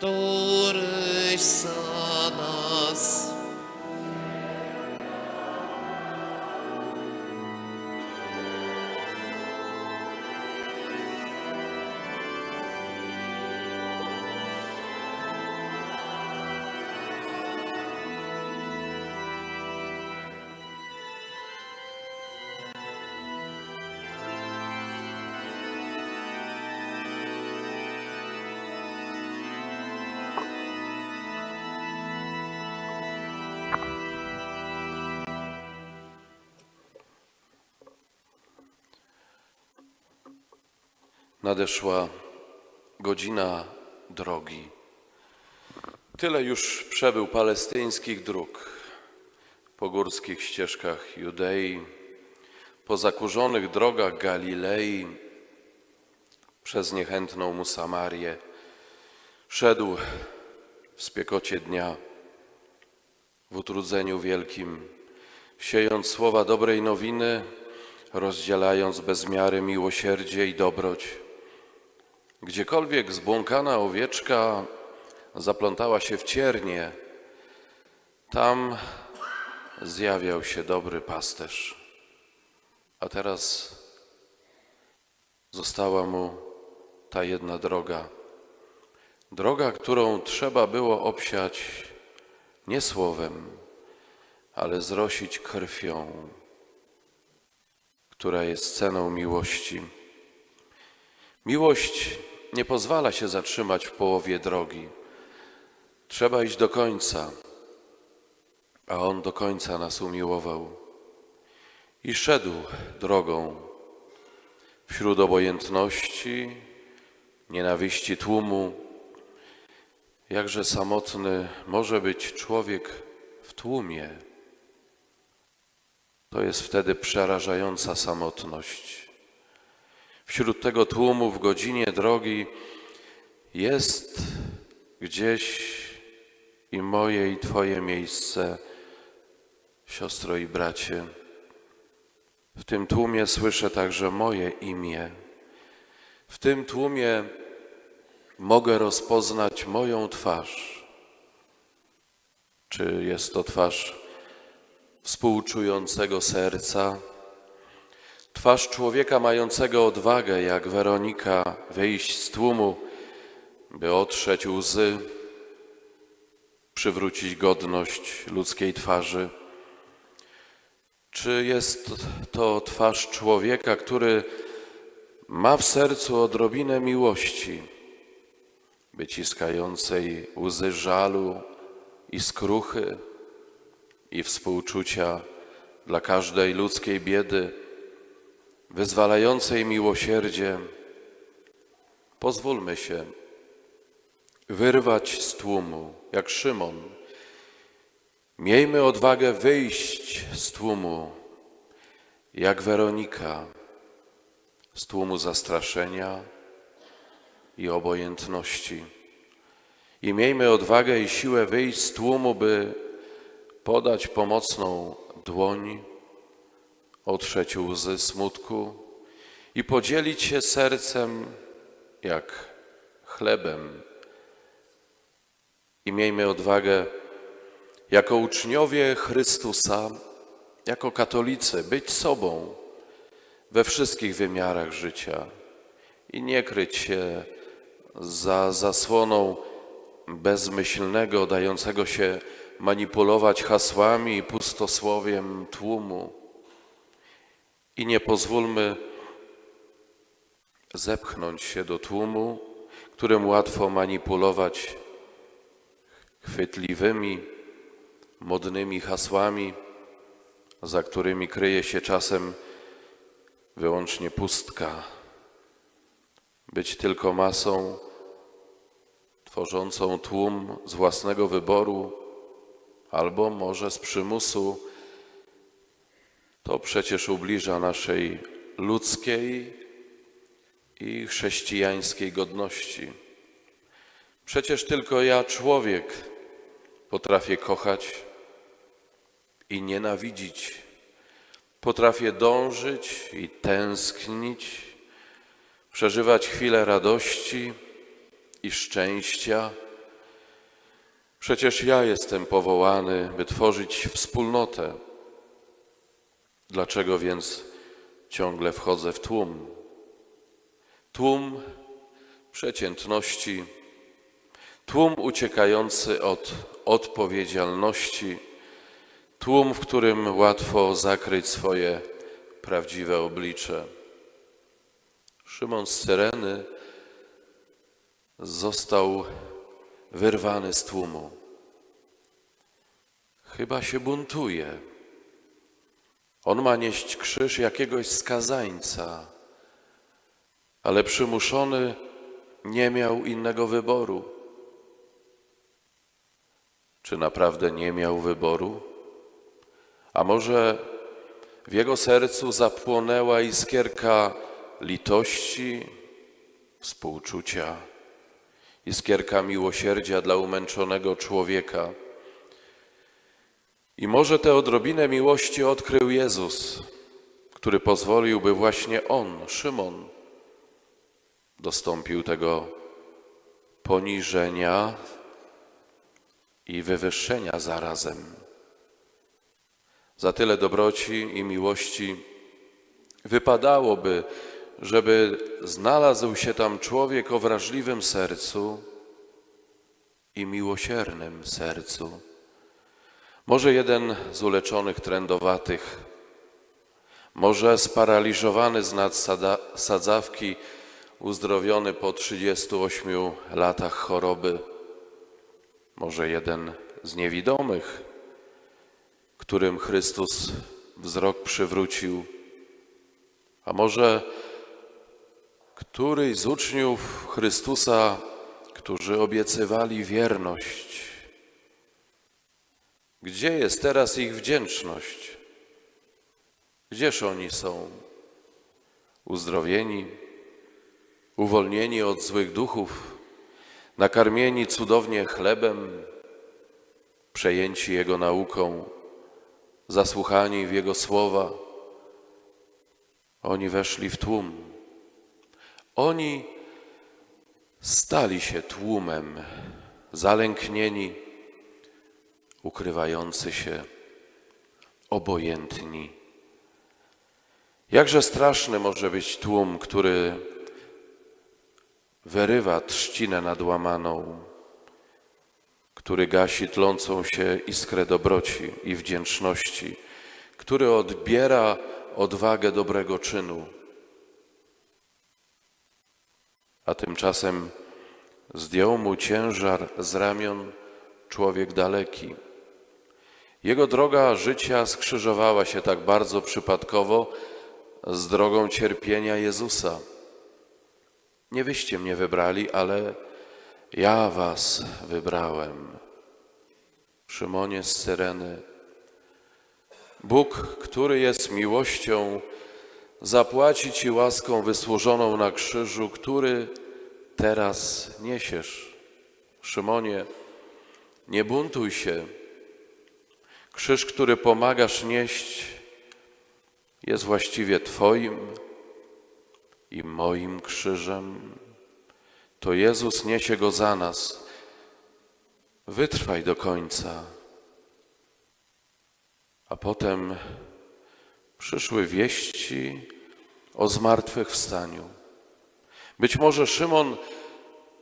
któryś za Nadeszła godzina drogi. Tyle już przebył palestyńskich dróg, po górskich ścieżkach Judei, po zakurzonych drogach Galilei, przez niechętną mu Samarię. Szedł w spiekocie dnia, w utrudzeniu wielkim, siejąc słowa dobrej nowiny, rozdzielając bez miary miłosierdzie i dobroć. Gdziekolwiek zbłąkana owieczka zaplątała się w ciernie, tam zjawiał się dobry pasterz. A teraz została mu ta jedna droga. Droga, którą trzeba było obsiać nie słowem, ale zrosić krwią, która jest ceną miłości. Miłość nie pozwala się zatrzymać w połowie drogi. Trzeba iść do końca, a On do końca nas umiłował. I szedł drogą wśród obojętności, nienawiści tłumu. Jakże samotny może być człowiek w tłumie. To jest wtedy przerażająca samotność. Wśród tego tłumu w godzinie drogi jest gdzieś i moje i Twoje miejsce, siostro i bracie. W tym tłumie słyszę także moje imię. W tym tłumie mogę rozpoznać moją twarz. Czy jest to twarz współczującego serca, twarz człowieka mającego odwagę, jak Weronika, wyjść z tłumu, by otrzeć łzy, przywrócić godność ludzkiej twarzy. Czy jest to twarz człowieka, który ma w sercu odrobinę miłości, wyciskającej łzy żalu i skruchy? i współczucia dla każdej ludzkiej biedy, wyzwalającej miłosierdzie, pozwólmy się wyrwać z tłumu, jak Szymon. Miejmy odwagę wyjść z tłumu, jak Weronika, z tłumu zastraszenia i obojętności. I miejmy odwagę i siłę wyjść z tłumu, by podać pomocną dłoń, otrzeć łzy smutku i podzielić się sercem jak chlebem. I miejmy odwagę jako uczniowie Chrystusa, jako katolicy, być sobą we wszystkich wymiarach życia i nie kryć się za zasłoną bezmyślnego, dającego się manipulować hasłami i pustosłowiem tłumu. I nie pozwólmy zepchnąć się do tłumu, którym łatwo manipulować chwytliwymi, modnymi hasłami, za którymi kryje się czasem wyłącznie pustka. Być tylko masą tworzącą tłum z własnego wyboru, albo może z przymusu, to przecież ubliża naszej ludzkiej i chrześcijańskiej godności. Przecież tylko ja, człowiek, potrafię kochać i nienawidzić. Potrafię dążyć i tęsknić, przeżywać chwile radości i szczęścia Przecież ja jestem powołany, by tworzyć wspólnotę. Dlaczego więc ciągle wchodzę w tłum? Tłum przeciętności, tłum uciekający od odpowiedzialności, tłum, w którym łatwo zakryć swoje prawdziwe oblicze. Szymon z został wyrwany z tłumu. Chyba się buntuje. On ma nieść krzyż jakiegoś skazańca, ale przymuszony nie miał innego wyboru. Czy naprawdę nie miał wyboru? A może w jego sercu zapłonęła iskierka litości, współczucia, iskierka miłosierdzia dla umęczonego człowieka. I może tę odrobinę miłości odkrył Jezus, który pozwolił, by właśnie on, Szymon, dostąpił tego poniżenia i wywyższenia zarazem. Za tyle dobroci i miłości wypadałoby, żeby znalazł się tam człowiek o wrażliwym sercu i miłosiernym sercu. Może jeden z uleczonych trędowatych, może sparaliżowany z nadsadzawki, uzdrowiony po 38 latach choroby, może jeden z niewidomych, którym Chrystus wzrok przywrócił, a może któryś z uczniów Chrystusa, którzy obiecywali wierność. Gdzie jest teraz ich wdzięczność? Gdzież oni są? Uzdrowieni, uwolnieni od złych duchów, nakarmieni cudownie chlebem, przejęci Jego nauką, zasłuchani w Jego słowa. Oni weszli w tłum. Oni stali się tłumem, zalęknieni, ukrywający się, obojętni. Jakże straszny może być tłum, który wyrywa trzcinę nadłamaną, który gasi tlącą się iskrę dobroci i wdzięczności, który odbiera odwagę dobrego czynu. A tymczasem zdjął mu ciężar z ramion człowiek daleki. Jego droga życia skrzyżowała się tak bardzo przypadkowo z drogą cierpienia Jezusa. Nie wyście mnie wybrali, ale ja was wybrałem. Szymonie z Syreny. Bóg, który jest miłością, zapłaci ci łaską wysłużoną na krzyżu, który teraz niesiesz. Szymonie, nie buntuj się. Krzyż, który pomagasz nieść, jest właściwie Twoim i moim krzyżem. To Jezus niesie go za nas. Wytrwaj do końca. A potem przyszły wieści o zmartwychwstaniu. Być może Szymon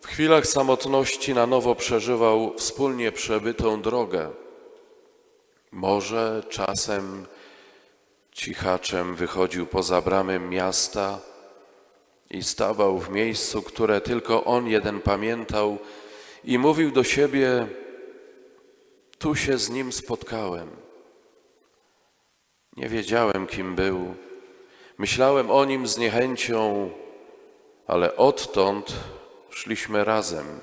w chwilach samotności na nowo przeżywał wspólnie przebytą drogę. Może czasem cichaczem wychodził poza bramę miasta i stawał w miejscu, które tylko on jeden pamiętał i mówił do siebie: Tu się z nim spotkałem. Nie wiedziałem, kim był. Myślałem o nim z niechęcią, ale odtąd szliśmy razem.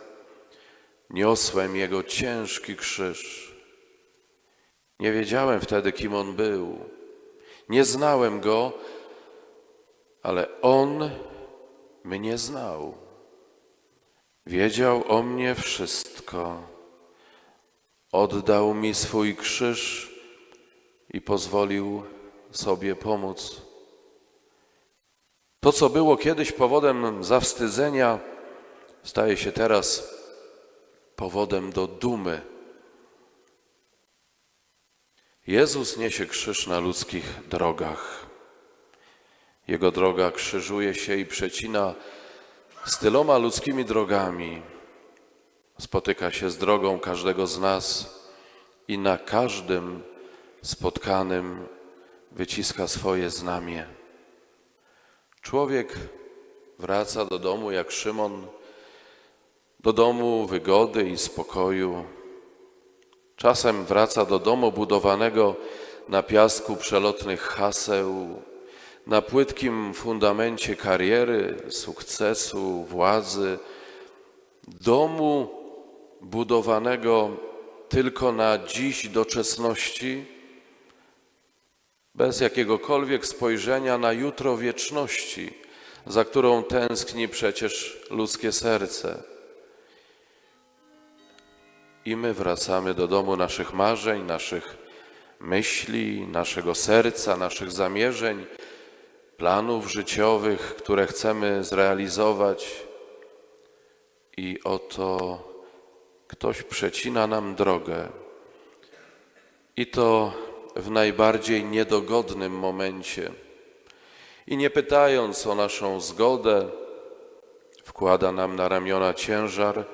Niosłem jego ciężki krzyż. Nie wiedziałem wtedy, kim on był. Nie znałem go, ale on mnie znał. Wiedział o mnie wszystko. Oddał mi swój krzyż i pozwolił sobie pomóc. To, co było kiedyś powodem zawstydzenia, staje się teraz powodem do dumy Jezus niesie krzyż na ludzkich drogach. Jego droga krzyżuje się i przecina z tyloma ludzkimi drogami. Spotyka się z drogą każdego z nas i na każdym spotkanym wyciska swoje znamie. Człowiek wraca do domu jak Szymon, do domu wygody i spokoju. Czasem wraca do domu budowanego na piasku przelotnych haseł, na płytkim fundamencie kariery, sukcesu, władzy, domu budowanego tylko na dziś doczesności, bez jakiegokolwiek spojrzenia na jutro wieczności, za którą tęskni przecież ludzkie serce. I my wracamy do domu naszych marzeń, naszych myśli, naszego serca, naszych zamierzeń, planów życiowych, które chcemy zrealizować. I oto ktoś przecina nam drogę. I to w najbardziej niedogodnym momencie. I nie pytając o naszą zgodę, wkłada nam na ramiona ciężar,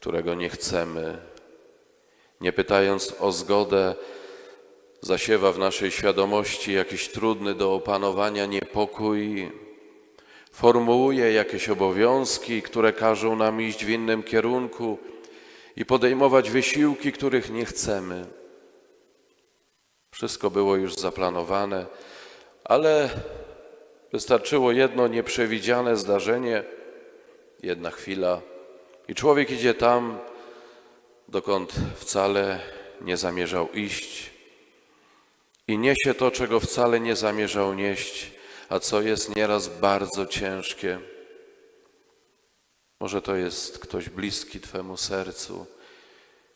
którego nie chcemy. Nie pytając o zgodę, zasiewa w naszej świadomości jakiś trudny do opanowania niepokój, formułuje jakieś obowiązki, które każą nam iść w innym kierunku i podejmować wysiłki, których nie chcemy. Wszystko było już zaplanowane, ale wystarczyło jedno nieprzewidziane zdarzenie, jedna chwila, i człowiek idzie tam, dokąd wcale nie zamierzał iść, i niesie to, czego wcale nie zamierzał nieść, a co jest nieraz bardzo ciężkie. Może to jest ktoś bliski Twemu sercu,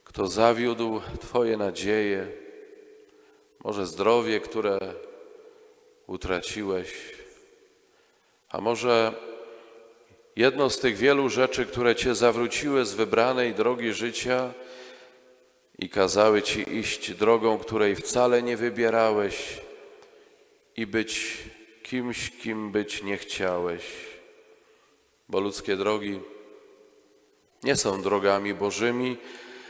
kto zawiódł Twoje nadzieje, może zdrowie, które utraciłeś, a może jedno z tych wielu rzeczy, które Cię zawróciły z wybranej drogi życia i kazały Ci iść drogą, której wcale nie wybierałeś i być kimś, kim być nie chciałeś. Bo ludzkie drogi nie są drogami Bożymi,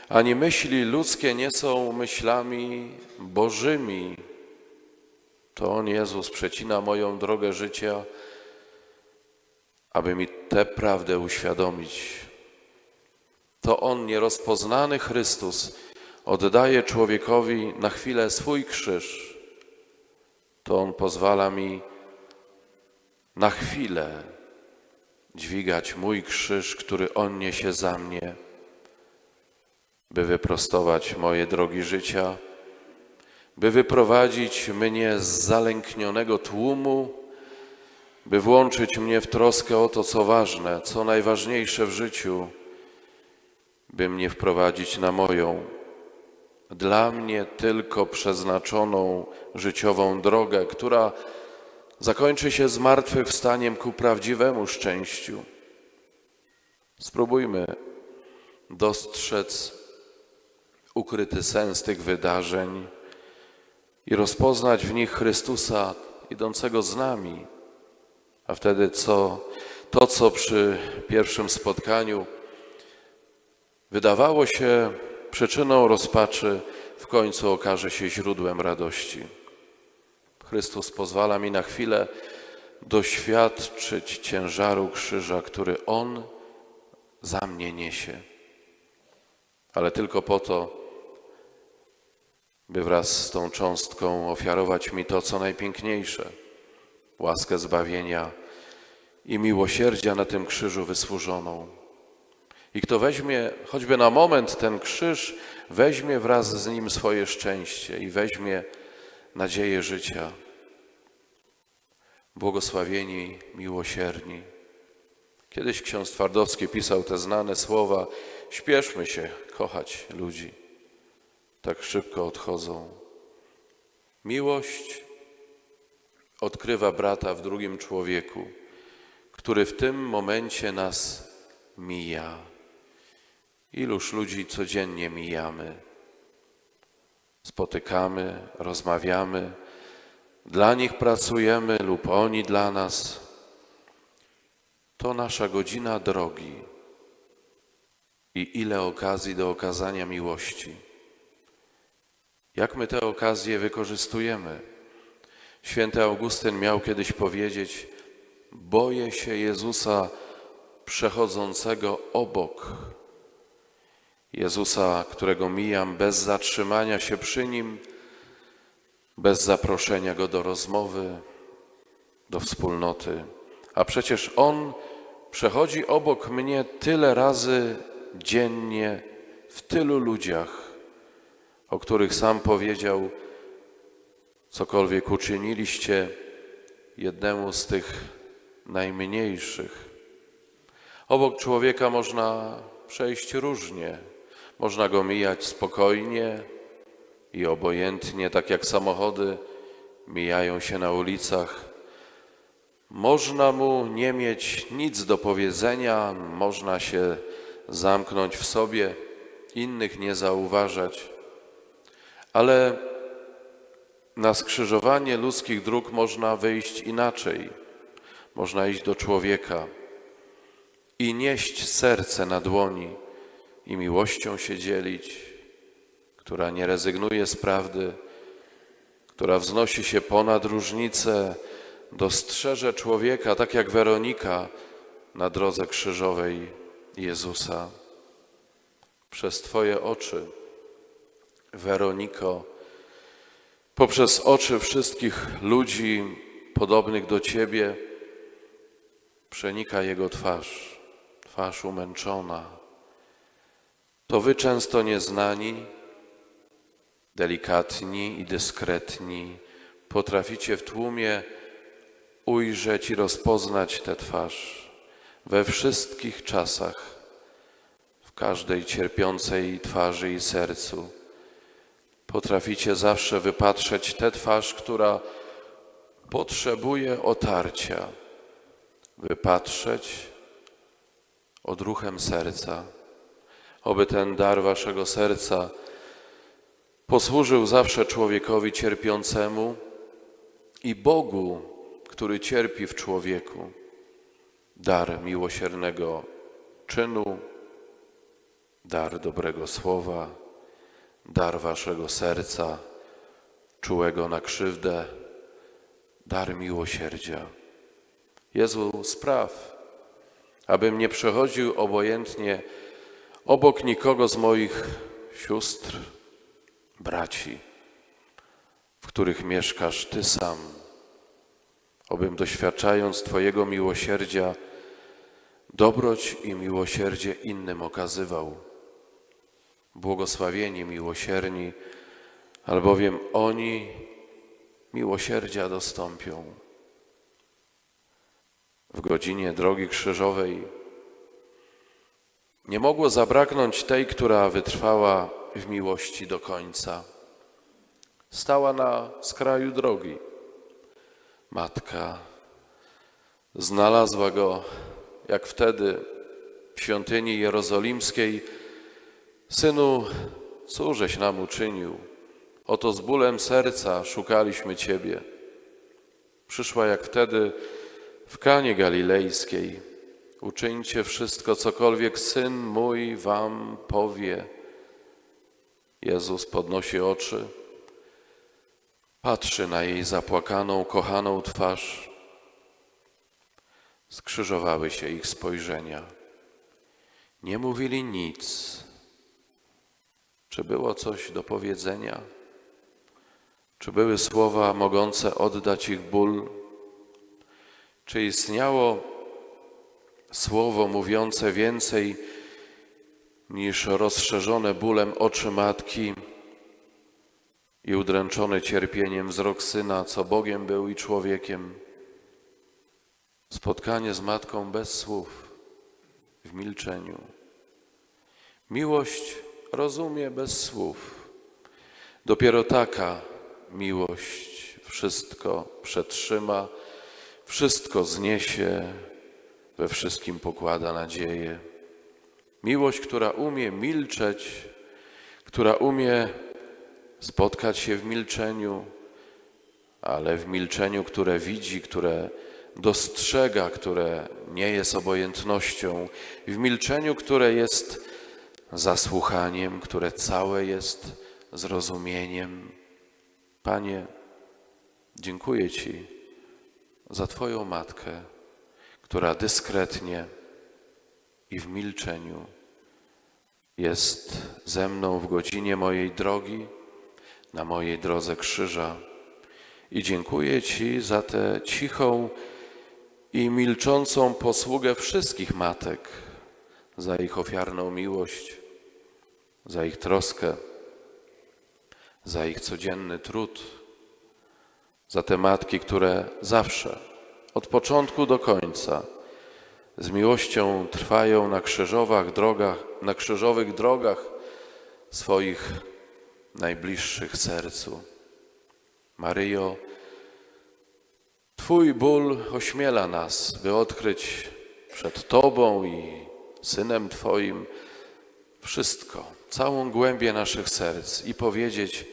ani myśli ludzkie nie są myślami Bożymi. To On, Jezus, przecina moją drogę życia, aby mi tę prawdę uświadomić. To On, nierozpoznany Chrystus, oddaje człowiekowi na chwilę swój krzyż. To On pozwala mi na chwilę dźwigać mój krzyż, który On niesie za mnie, by wyprostować moje drogi życia, by wyprowadzić mnie z zalęknionego tłumu, by włączyć mnie w troskę o to, co ważne, co najważniejsze w życiu, by mnie wprowadzić na moją, dla mnie tylko przeznaczoną życiową drogę, która zakończy się zmartwychwstaniem ku prawdziwemu szczęściu. Spróbujmy dostrzec ukryty sens tych wydarzeń i rozpoznać w nich Chrystusa idącego z nami. A wtedy co, to, co przy pierwszym spotkaniu wydawało się przyczyną rozpaczy, w końcu okaże się źródłem radości. Chrystus pozwala mi na chwilę doświadczyć ciężaru krzyża, który On za mnie niesie. Ale tylko po to, by wraz z tą cząstką ofiarować mi to, co najpiękniejsze łaskę zbawienia i miłosierdzia na tym krzyżu wysłużoną. I kto weźmie choćby na moment ten krzyż, weźmie wraz z nim swoje szczęście i weźmie nadzieję życia. Błogosławieni, miłosierni. Kiedyś ksiądz Twardowski pisał te znane słowa: Śpieszmy się kochać ludzi, tak szybko odchodzą. Miłość odkrywa brata w drugim człowieku, który w tym momencie nas mija. Iluż ludzi codziennie mijamy. spotykamy, rozmawiamy, dla nich pracujemy lub oni dla nas. To nasza godzina drogi i ile okazji do okazania miłości. Jak my te okazje wykorzystujemy? Święty Augustyn miał kiedyś powiedzieć: Boję się Jezusa przechodzącego obok. Jezusa, którego mijam bez zatrzymania się przy nim, bez zaproszenia go do rozmowy, do wspólnoty. A przecież on przechodzi obok mnie tyle razy dziennie w tylu ludziach, o których sam powiedział, cokolwiek uczyniliście jednemu z tych najmniejszych. Obok człowieka można przejść różnie, można go mijać spokojnie i obojętnie, tak jak samochody mijają się na ulicach. Można mu nie mieć nic do powiedzenia, można się zamknąć w sobie, innych nie zauważać, ale na skrzyżowanie ludzkich dróg można wyjść inaczej. Można iść do człowieka i nieść serce na dłoni i miłością się dzielić, która nie rezygnuje z prawdy, która wznosi się ponad różnice, dostrzeże człowieka, tak jak Weronika na drodze krzyżowej Jezusa. Przez Twoje oczy, Weroniko, poprzez oczy wszystkich ludzi podobnych do Ciebie, przenika Jego twarz, twarz umęczona. To Wy często nieznani, delikatni i dyskretni, potraficie w tłumie ujrzeć i rozpoznać tę twarz we wszystkich czasach, w każdej cierpiącej twarzy i sercu. Potraficie zawsze wypatrzeć tę twarz, która potrzebuje otarcia, wypatrzeć odruchem serca. Oby ten dar waszego serca posłużył zawsze człowiekowi cierpiącemu i Bogu, który cierpi w człowieku. Dar miłosiernego czynu, dar dobrego słowa, dar waszego serca, czułego na krzywdę, dar miłosierdzia. Jezu, spraw, abym nie przechodził obojętnie obok nikogo z moich sióstr, braci, w których mieszkasz Ty sam, obym doświadczając Twojego miłosierdzia, dobroć i miłosierdzie innym okazywał. Błogosławieni miłosierni, albowiem oni miłosierdzia dostąpią. W godzinie drogi krzyżowej nie mogło zabraknąć tej, która wytrwała w miłości do końca. Stała na skraju drogi. Matka znalazła go, jak wtedy w świątyni jerozolimskiej. Synu, cóżeś nam uczynił? Oto z bólem serca szukaliśmy Ciebie. Przyszła jak wtedy w Kanie Galilejskiej. Uczyńcie wszystko, cokolwiek Syn mój wam powie. Jezus podnosi oczy, patrzy na jej zapłakaną, kochaną twarz. Skrzyżowały się ich spojrzenia. Nie mówili nic. Czy było coś do powiedzenia? Czy były słowa mogące oddać ich ból? Czy istniało słowo mówiące więcej niż rozszerzone bólem oczy matki i udręczony cierpieniem wzrok syna, co Bogiem był i człowiekiem? Spotkanie z matką bez słów, w milczeniu. Miłość rozumie bez słów. Dopiero taka miłość wszystko przetrzyma, wszystko zniesie, we wszystkim pokłada nadzieję. Miłość, która umie milczeć, która umie spotkać się w milczeniu, ale w milczeniu, które widzi, które dostrzega, które nie jest obojętnością, w milczeniu, które jest zasłuchaniem, które całe jest zrozumieniem. Panie, dziękuję Ci za Twoją matkę, która dyskretnie i w milczeniu jest ze mną w godzinie mojej drogi, na mojej drodze krzyża. I dziękuję Ci za tę cichą i milczącą posługę wszystkich matek, za ich ofiarną miłość, za ich troskę, za ich codzienny trud, za te matki, które zawsze, od początku do końca, z miłością trwają na krzyżowych drogach, na krzyżowych drogach swoich najbliższych sercu. Maryjo, Twój ból ośmiela nas, by odkryć przed Tobą i Synem Twoim wszystko, całą głębię naszych serc i powiedzieć: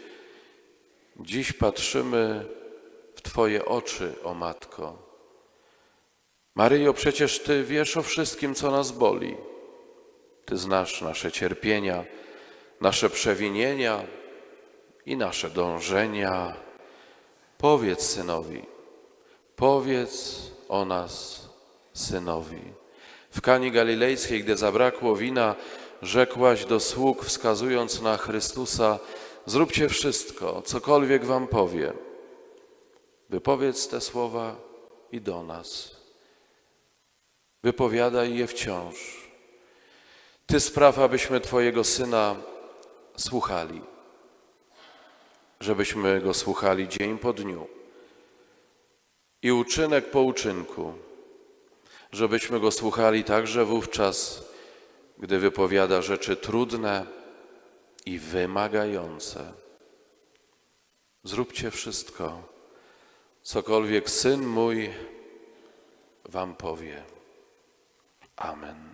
Dziś patrzymy w Twoje oczy, o Matko. Maryjo, przecież Ty wiesz o wszystkim, co nas boli. Ty znasz nasze cierpienia, nasze przewinienia i nasze dążenia. Powiedz synowi, powiedz o nas synowi. W Kani Galilejskiej, gdy zabrakło wina, rzekłaś do sług, wskazując na Chrystusa: Zróbcie wszystko, cokolwiek wam powie. Wypowiedz te słowa i do nas. Wypowiadaj je wciąż. Ty spraw, abyśmy Twojego Syna słuchali, żebyśmy Go słuchali dzień po dniu i uczynek po uczynku, żebyśmy Go słuchali także wówczas, gdy wypowiada rzeczy trudne i wymagające. Zróbcie wszystko, cokolwiek Syn mój Wam powie. Amen.